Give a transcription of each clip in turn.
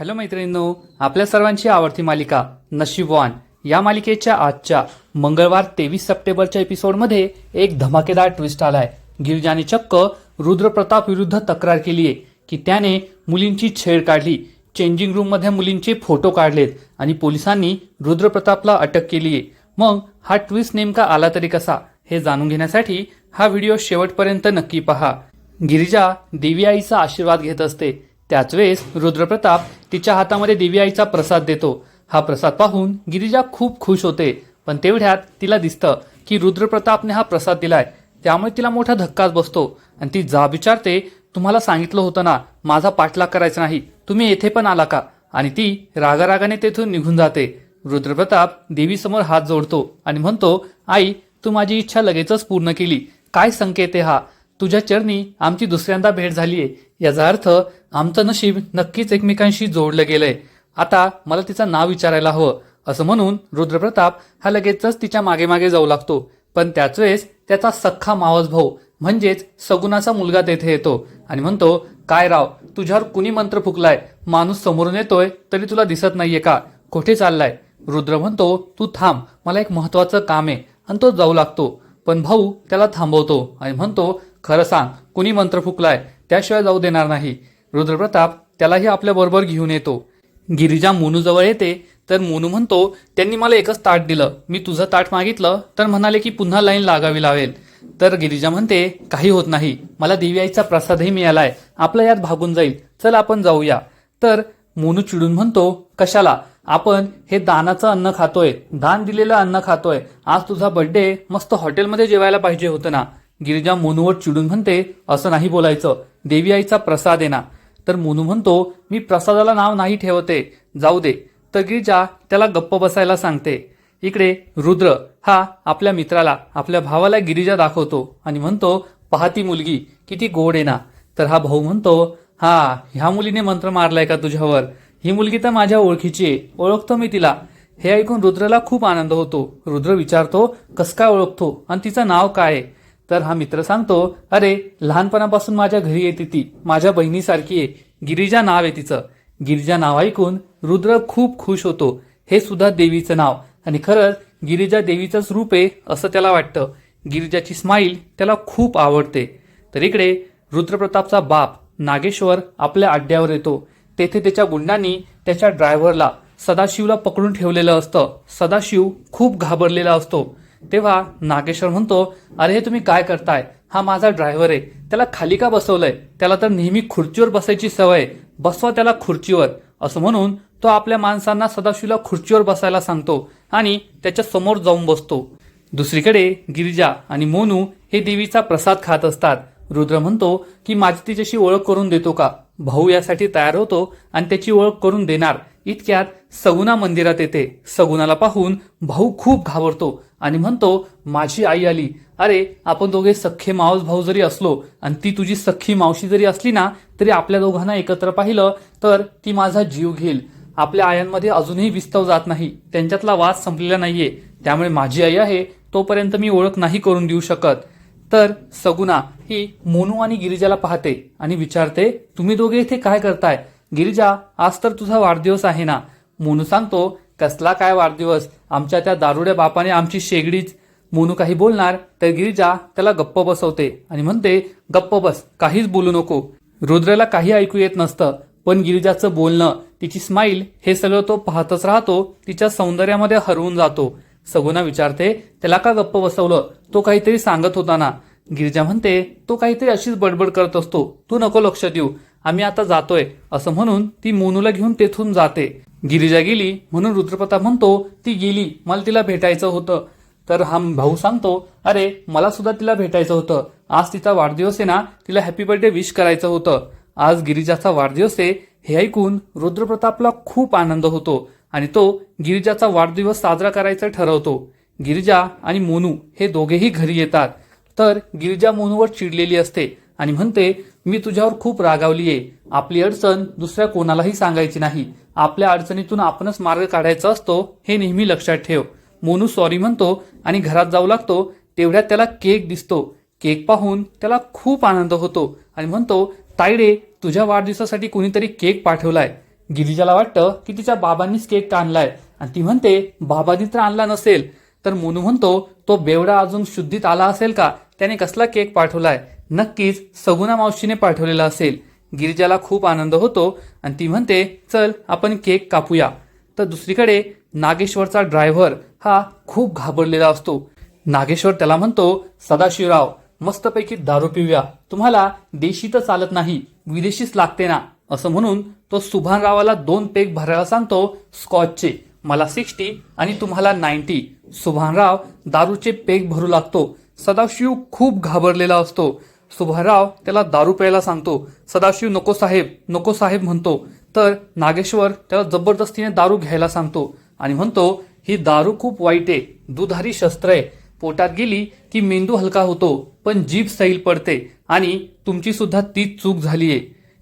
Hello मैत्रिणींनो आपल्या सर्वांची आवडती मालिका नशीबवान या मालिकेच्या आजच्या मंगळवार तेवीस सप्टेंबरच्या एपिसोडमध्ये एक धमाकेदार ट्विस्ट आलाय. गिरिजाने चक्क रुद्रप्रताप विरुद्ध तक्रार केली आहे की त्याने मुलींची छेड काढली. चेंजिंग रूममध्ये मुलींचे फोटो काढलेत आणि पोलिसांनी रुद्रप्रतापला अटक केली आहे. मग हा ट्विस्ट नेमका आला तरी कसा? हे जाणून घेण्यासाठी हा व्हिडिओ शेवटपर्यंत नक्की पहा. गिरिजा देवी आईचा आशीर्वाद घेत असते. त्याच वेळेस रुद्रप्रताप तिच्या हातामध्ये देवी आईचा प्रसाद देतो. हा प्रसाद पाहून गिरिजा खूप खुश होते. पण तेवढ्यात तिला दिसतं की रुद्रप्रतापने हा प्रसाद दिलाय. त्यामुळे तिला मोठा धक्काच बसतो. आणि ती जा विचारते तुम्हाला सांगितलं होतं ना माझा पाठलाग करायचा नाही. तुम्ही येथे पण आला का? आणि ती रागारागाने तेथून निघून जाते. रुद्रप्रताप देवीसमोर हात जोडतो आणि म्हणतो आई तू माझी इच्छा लगेचच पूर्ण केली. काय संकेत आहे हा? तुझ्या चरणी आमची दुसऱ्यांदा भेट झालीये. याचा अर्थ आमचं नशीब नक्कीच एकमेकांशी जोडलं गेलंय. आता मला तिचं नाव विचारायला हवं असं म्हणून रुद्रप्रताप हा लगेचच तिच्यामागे मागे जाऊ लागतो. पण त्याच वेळेस त्याचा सख्खा मावस भाऊ म्हणजेच सगुणाचा मुलगा तेथे येतो आणि म्हणतो काय राव तुझ्यावर कुणी मंत्र फुकलाय? माणूस समोरून येतोय तरी तुला दिसत नाहीये का? कुठे चाललाय? रुद्र म्हणतो तू थांब मला एक महत्वाचं काम आहे. आणि तो जाऊ लागतो. पण भाऊ त्याला थांबवतो आणि म्हणतो खरं सांग कुणी मंत्र फुकलाय? त्याशिवाय जाऊ देणार नाही. रुद्रप्रताप त्यालाही आपल्या बरोबर घेऊन येतो. गिरिजा मोनूजवळ येते तर मोनू म्हणतो त्यांनी मला एकच ताट दिलं. मी तुझं ताट मागितलं तर म्हणाले की पुन्हा लाईन लागावी लावेल तर गिरिजा म्हणते काही होत नाही. मला देवी आईचा प्रसादही मिळालाय. आपलं यात भागून जाईल. चल आपण जाऊया. तर मोनू चिडून म्हणतो कशाला? आपण हे दानाचं अन्न खातोय. दान दिलेलं अन्न खातोय. आज तुझा बर्थडे मस्त हॉटेलमध्ये जेवायला पाहिजे होतं ना. गिरिजा मोनूवर चिडून म्हणते असं नाही बोलायचं. देवी आईचा प्रसाद आहे ना. तर मोनू म्हणतो मी प्रसादाला नाव नाही ठेवते जाऊ दे. तर गिरिजा त्याला गप्प बसायला सांगते इकडे रुद्र हा आपल्या मित्राला आपल्या भावाला गिरिजा दाखवतो. आणि म्हणतो पाहती मुलगी किती गोड आहे ना. तर हा भाऊ म्हणतो हा ह्या मुलीने मंत्र मारलाय का तुझ्यावर? ही मुलगी तर माझ्या ओळखीची आहे ओळखतो मी तिला. हे ऐकून रुद्रला खूप आनंद होतो. रुद्र विचारतो कस काय ओळखतो? आणि तिचं नाव काय आहे? तर हा मित्र सांगतो अरे लहानपणापासून माझ्या घरी येते ती. माझ्या बहिणीसारखी आहे. गिरिजा नाव आहे तिचं. गिरिजा नाव ऐकून रुद्र खूप खुश होतो. हे सुद्धा देवीचं नाव. आणि खरंच गिरिजा देवीचंच रूप आहे असं त्याला वाटतं. गिरिजाची स्माईल त्याला खूप आवडते. तर इकडे रुद्रप्रतापचा बाप नागेश्वर आपल्या अड्ड्यावर येतो. तेथे त्याच्या गुंडांनी त्याच्या ड्रायव्हरला सदाशिवला पकडून ठेवलेलं असतं. सदाशिव खूप घाबरलेला असतो. तेव्हा नागेश्वर म्हणतो अरे हे तुम्ही काय करताय? हा माझा ड्रायव्हर आहे. त्याला खाली का बसवलंय? त्याला तर नेहमी खुर्चीवर बसायची सवय. आहे. बसवा त्याला खुर्चीवर. असं म्हणून तो आपल्या माणसांना सदाशिवला खुर्चीवर बसायला सांगतो आणि त्याच्यासमोर जाऊन बसतो. दुसरीकडे गिरिजा आणि मोनू हे देवीचा प्रसाद खात असतात. रुद्र म्हणतो की माझी तिच्याशी ओळख करून देतो का? भाऊ यासाठी तयार होतो आणि त्याची ओळख करून देणार. इतक्यात सगुना मंदिरात येते. सगुनाला पाहून भाऊ खूप घाबरतो आणि म्हणतो माझी आई आली. अरे आपण दोघे सख्खे मावस भाऊ जरी असलो आणि ती तुझी सख्खी मावशी जरी असली ना तरी आपल्या दोघांना एकत्र पाहिलं तर ती माझा जीव घेईल. आपल्या आयांमध्ये अजूनही विस्तव जात नाही. त्यांच्यातला वाद संपलेला नाहीये. त्यामुळे माझी आई आहे तोपर्यंत मी ओळख नाही करून देऊ शकत. तर सगुना ही मोनू आणि गिरिजाला पाहते आणि विचारते तुम्ही दोघे इथे काय करताय? गिरिजा आज तर तुझा वाढदिवस आहे ना? मोनू सांगतो कसला काय वाढदिवस? आमच्या त्या दारुड्या बापाने आमची शेगडीच. मोनू काही बोलणार तर गिरिजा त्याला गप्प बसवते आणि म्हणते गप्प बस काहीच बोलू नको. रुद्रला काही ऐकू येत नसतं पण गिरिजाचं बोलणं तिची स्माईल हे सगळं तो पाहतच राहतो तिच्या सौंदर्यामध्ये हरवून जातो. सगुना विचारते त्याला का गप्प बसवलं? तो काहीतरी सांगत होता ना. गिरिजा म्हणते तो काहीतरी अशीच बडबड करत असतो तू नको लक्ष देऊ. आम्ही आता जातोय असं म्हणून ती मोनूला घेऊन तेथून जाते. गिरिजा गेली म्हणून रुद्रप्रताप म्हणतो ती गेली मला तिला भेटायचं होतं. तर हा भाऊ सांगतो अरे मला सुद्धा तिला भेटायचं होतं. आज तिचा वाढदिवस आहे ना तिला हॅपी बर्थडे विश करायचं होतं. आज गिरिजाचा वाढदिवस आहे. हे ऐकून रुद्रप्रतापला खूप आनंद होतो आणि तो गिरिजाचा वाढदिवस साजरा करायचा ठरवतो. गिरिजा आणि मोनू हे दोघेही घरी येतात. तर गिरिजा मोनूवर चिडलेली असते आणि म्हणते मी तुझ्यावर खूप रागावली आहे. आपली अडचण दुसऱ्या कोणालाही सांगायची नाही. आपल्या अडचणीतून आपणच मार्ग काढायचा असतो हे नेहमी लक्षात ठेव. मोनू सॉरी म्हणतो आणि घरात जाऊ लागतो तेवढ्यात त्याला केक दिसतो. केक पाहून त्याला खूप आनंद होतो आणि म्हणतो ताईडे तुझ्या वाढदिवसासाठी कोणीतरी केक पाठवलाय. गिरिजाला वाटतं की तिच्या बाबांनीच केक आणलाय. आणि ती म्हणते बाबांनी तर आणला नसेल. तर मोनू म्हणतो तो बेवडा अजून शुद्धीत आला असेल का? त्याने कसला केक पाठवलाय? नक्कीच सगुना मावशीने पाठवलेला असेल. गिरिजाला खूप आनंद होतो आणि ती म्हणते चल आपण केक कापूया. तर दुसरीकडे नागेश्वरचा ड्रायव्हर हा खूप घाबरलेला असतो. नागेश्वर त्याला म्हणतो सदाशिवराव मस्तपैकी दारू पिऊया. तुम्हाला देशी तर चालत नाही विदेशीच लागते ना. असं म्हणून तो सुभानरावाला दोन पेग भरायला सांगतो स्कॉचचे मला सिक्स्टी आणि तुम्हाला नाईन्टी. सुभानराव दारूचे पेग भरू लागतो. सदाशिव खूप घाबरलेला असतो. सुभाराव त्याला दारू प्यायला सांगतो. सदाशिव नको साहेब नको साहेब म्हणतो. तर नागेश्वर त्याला जबरदस्तीने दारू घ्यायला सांगतो आणि म्हणतो ही दारू खूप वाईट आहे दुधारी शस्त्र आहे. पोटात गेली की मेंदू हलका होतो पण जीभ सैल पडते आणि तुमची सुद्धा तीच चूक झाली आहे.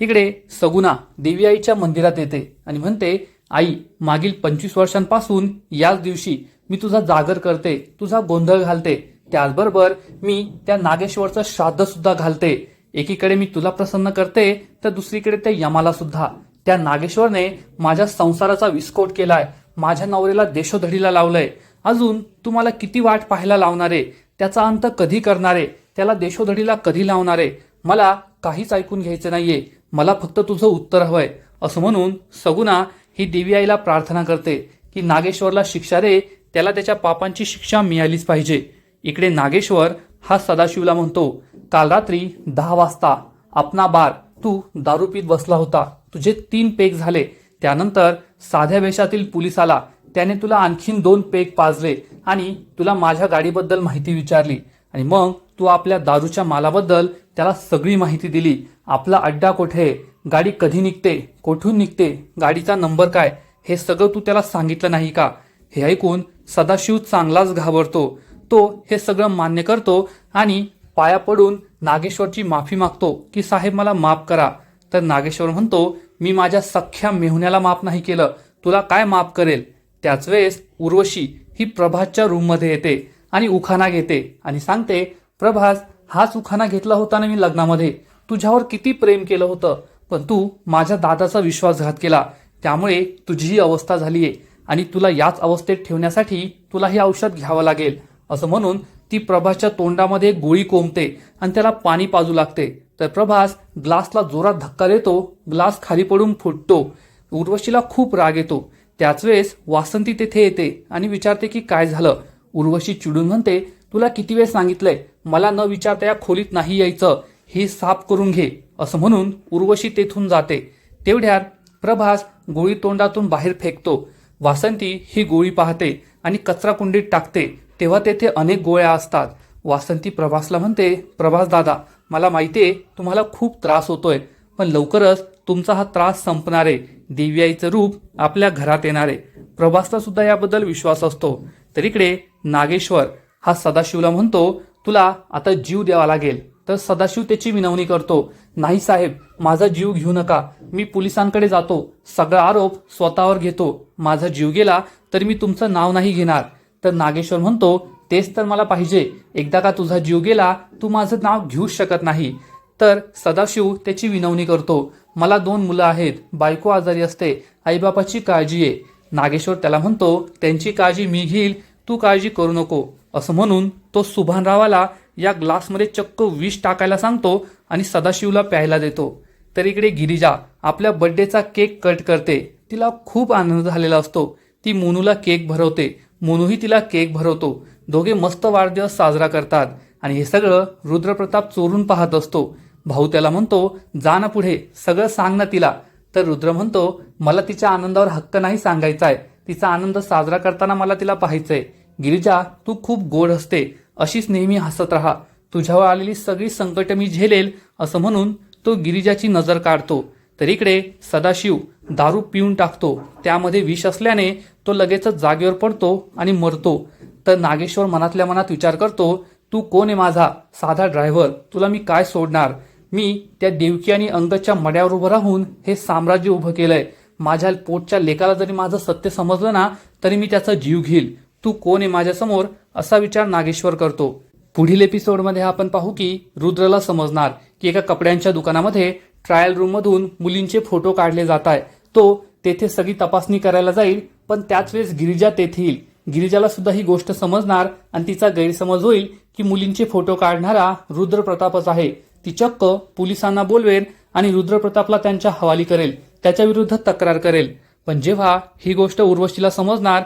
इकडे सगुना देवी आईच्या मंदिरात येते आणि म्हणते आई मागील पंचवीस वर्षांपासून याच दिवशी मी तुझा जागर करते तुझा गोंधळ घालते. त्याचबरोबर मी त्या नागेश्वरचं श्राद्ध सुद्धा घालते. एकीकडे मी तुला प्रसन्न करते तर दुसरीकडे त्या यमाला सुद्धा. त्या नागेश्वरने माझ्या संसाराचा विस्फोट केलाय माझ्या नवऱ्याला देशोधडीला लावलंय. अजून तुम्हाला किती वाट पाहायला लावणारे? त्याचा अंत कधी करणारे? त्याला देशोधडीला कधी लावणारे? मला काहीच ऐकून घ्यायचं नाहीये. मला फक्त तुझं उत्तर हवंय. असं म्हणून सगुना ही देवी आईला प्रार्थना करते की नागेश्वरला शिक्षा रे त्याला त्याच्या पापांची शिक्षा मिळालीच पाहिजे. इकडे नागेश्वर हा सदाशिवला म्हणतो काल रात्री दहा वाजता आपणा बार तू दारू पीत बसला होता. तुझे तीन पेग झाले. त्यानंतर साध्या वेशातील पोलीस आला त्याने तुला आणखीन दोन पेग पाजले आणि तुला माझ्या गाडीबद्दल माहिती विचारली. आणि मग तू आपल्या दारूच्या मालाबद्दल त्याला सगळी माहिती दिली. आपला अड्डा कुठे गाडी कधी निघते? कोठून निघते? गाडीचा नंबर काय? हे सगळं तू त्याला सांगितलं नाही का? हे ऐकून सदाशिव चांगलाच घाबरतो. तो हे सगळं मान्य करतो आणि पाया पडून नागेश्वरची माफी मागतो की साहेब मला माफ करा. तर नागेश्वर म्हणतो मी माझ्या सख्ख्या मेहुण्याला माफ नाही केलं. तुला काय माफ करेल? त्याच वेळेस उर्वशी ही प्रभासच्या रूममध्ये येते आणि उखाणा घेते आणि सांगते प्रभास हाच उखाणा घेतला होता ना मी लग्नामध्ये. तुझ्यावर किती प्रेम केलं होतं. पण तू माझ्या दादाचा विश्वासघात केला. त्यामुळे तुझी ही अवस्था झाली आहे आणि तुला याच अवस्थेत ठेवण्यासाठी तुला हे औषध घ्यावं लागेल. असं म्हणून ती प्रभासच्या तोंडामध्ये गोळी कोंबते आणि त्याला पाणी पाजू लागते. तर प्रभास ग्लासला जोरात धक्का देतो ग्लास खाली पडून फुटतो उर्वशीला खूप राग येतो. त्याच वेळेस वासंती तेथे येते आणि विचारते की काय झालं? उर्वशी चिडून म्हणते तुला किती वेळ सांगितलंय? मला न विचारता या खोलीत नाही यायचं. हे साफ करून घे. असं म्हणून उर्वशी तेथून जाते. तेवढ्यात प्रभास गोळी तोंडातून बाहेर फेकतो. वासंती ही गोळी पाहते आणि कचरा कुंडीत टाकते. तेव्हा तेथे अनेक गोळ्या असतात. वासंती प्रभासला म्हणते प्रभास दादा मला माहिती आहे तुम्हाला खूप त्रास होतोय पण लवकरच तुमचा हा त्रास संपणार. आहे देव्याईचं रूप आपल्या घरात येणार. आहे प्रभासला सुद्धा याबद्दल विश्वास असतो. तर इकडे नागेश्वर हा सदाशिवला म्हणतो तुला आता जीव द्यावा लागेल. तर सदाशिव त्याची विनवणी करतो नाही साहेब माझा जीव घेऊ नका. मी पोलिसांकडे जातो. सगळा आरोप स्वतःवर घेतो. माझा जीव गेला तर मी तुमचं नाव नाही घेणार. तर नागेश्वर म्हणतो तेच तर मला पाहिजे. एकदा का तुझा जीव गेला तू माझं नाव घेऊच शकत नाही. तर सदाशिव त्याची विनवणी करतो मला दोन मुलं आहेत बायको आजारी असते आईबापाची काळजी आहे नागेश्वर त्याला म्हणतो त्यांची काळजी मी घेईल तू काळजी करू नको. असं म्हणून तो सुभानरावाला या ग्लासमध्ये चक्क विष टाकायला सांगतो आणि सदाशिवला प्यायला देतो. तर इकडे गिरिजा आपल्या बर्थडेचा केक कट करते. तिला खूप आनंद झालेला असतो. ती मोनूला केक भरवते. मोनूही तिला केक भरवतो. दोघे मस्त वाढदिवस साजरा करतात आणि हे सगळं रुद्रप्रताप चोरून पाहत असतो. भाऊ त्याला म्हणतो जा ना पुढे सगळं सांग ना तिला. तर रुद्र म्हणतो मला तिच्या आनंदावर हक्क नाही सांगायचा आहे तिचा आनंद साजरा करताना मला तिला पाहायचंय. गिरिजा तू खूप गोड असते अशीच नेहमी हसत राहा. तुझ्यावर आलेली सगळी संकट मी झेलेल असं म्हणून तो गिरिजाची नजर काढतो. तर इकडे सदाशिव दारू पिऊन टाकतो. त्यामध्ये विष असल्याने तो लगेचच जागेवर पडतो आणि मरतो. तर नागेश्वर मनातल्या मनात विचार करतो तू कोण आहे माझा? साधा ड्रायव्हर. तुला मी काय सोडणार? मी त्या देवकी आणि अंगच्या मड्यावर उभं राहून हे साम्राज्य उभं केलंय. माझ्या पोटच्या लेकाला जरी माझं सत्य समजलं ना तरी मी त्याचा जीव घेईल. तू कोण आहे माझ्यासमोर? असा विचार नागेश्वर करतो. पुढील एपिसोडमध्ये आपण पाहू की रुद्रला समजणार की एका कपड्यांच्या दुकानामध्ये ट्रायल रूममधून मुलींचे फोटो काढले जात आहे तो तेथे सगळी तपासणी करायला जाईल पण त्याच वेळेस गिरिजा तेथे येईल. गिरिजाला सुद्धा ही गोष्ट समजणार आणि तिचा गैरसमज होईल की मुलींचे फोटो काढणारा रुद्रप्रतापच आहे. ती चक्क पोलिसांना बोलवेल आणि रुद्रप्रतापला त्यांच्या हवाली करेल त्याच्या विरुद्ध तक्रार करेल. पण जेव्हा ही गोष्ट उर्वशीला समजणार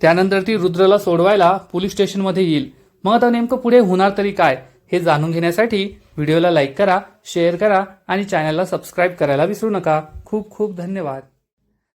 त्यानंतर ती रुद्रला सोडवायला पोलीस स्टेशनमध्ये येईल. मग आता नेमकं पुढे होणार तरी काय? हे जाणून घेण्यासाठी व्हिडिओला लाईक करा शेअर करा आणि चॅनलला सबस्क्राईब करायला विसरू नका. खूप खूप धन्यवाद.